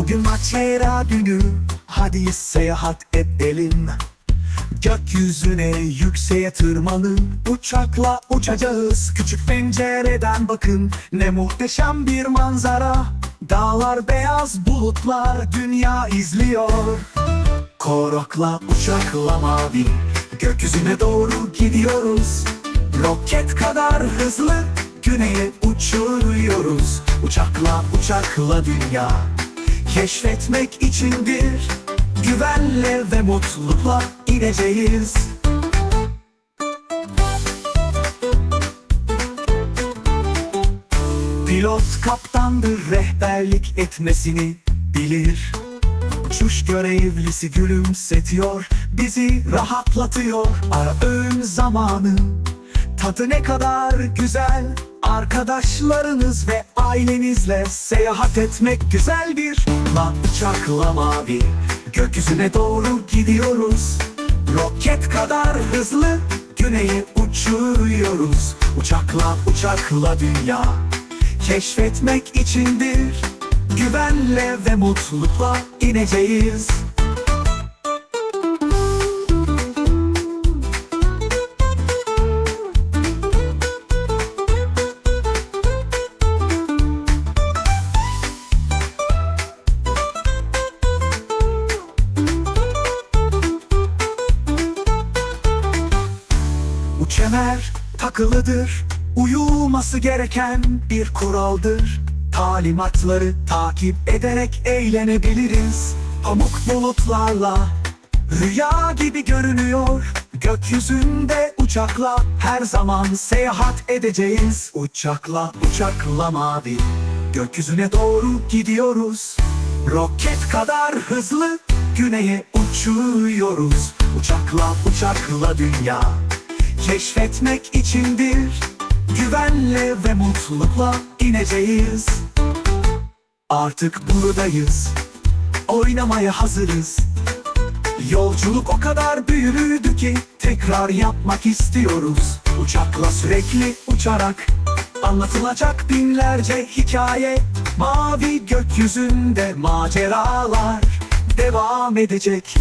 Macera günü Hadi seyahat edelim. Gökyüzüne yükseğe tırmanın. Uçakla uçacağız. Küçük pencereden bakın. Ne muhteşem bir manzara. Dağlar beyaz bulutlar Dünya izliyor. Korokla uçakla mavi. Gökyüzüne doğru gidiyoruz. Roket kadar hızlı Güneye uçuruyoruz. Uçakla uçakla dünya Keşfetmek içindir Güvenle ve mutlulukla ineceğiz. Pilot kaptandır rehberlik etmesini bilir. Uçuş görevlisi gülümsetiyor Bizi rahatlatıyor. Ara öğün zamanı Tadı ne kadar güzel. Arkadaşlarınız ve ailenizle Seyahat etmek güzeldir. La uçakla mavi Gökyüzüne doğru gidiyoruz. Roket kadar hızlı Güneye uçuruyoruz Uçakla uçakla dünya Keşfetmek içindir. Güvenle ve mutlulukla ineceğiz kemer takılıdır. Uyulması gereken bir kuraldır. Talimatları takip ederek eğlenebiliriz. Pamuk bulutlarla Rüya gibi görünüyor. Gökyüzünde uçakla her zaman seyahat edeceğiz. Uçakla uçakla mavi Gökyüzüne doğru gidiyoruz. Roket kadar hızlı güneye uçuyoruz. Uçakla uçakla dünya Keşfetmek içindir. Güvenle ve mutlulukla ineceğiz. Artık buradayız. Oynamaya hazırız. Yolculuk o kadar büyülüydü ki Tekrar yapmak istiyoruz. Uçakla sürekli uçarak Anlatılacak binlerce hikaye. Mavi gökyüzünde maceralar Devam edecek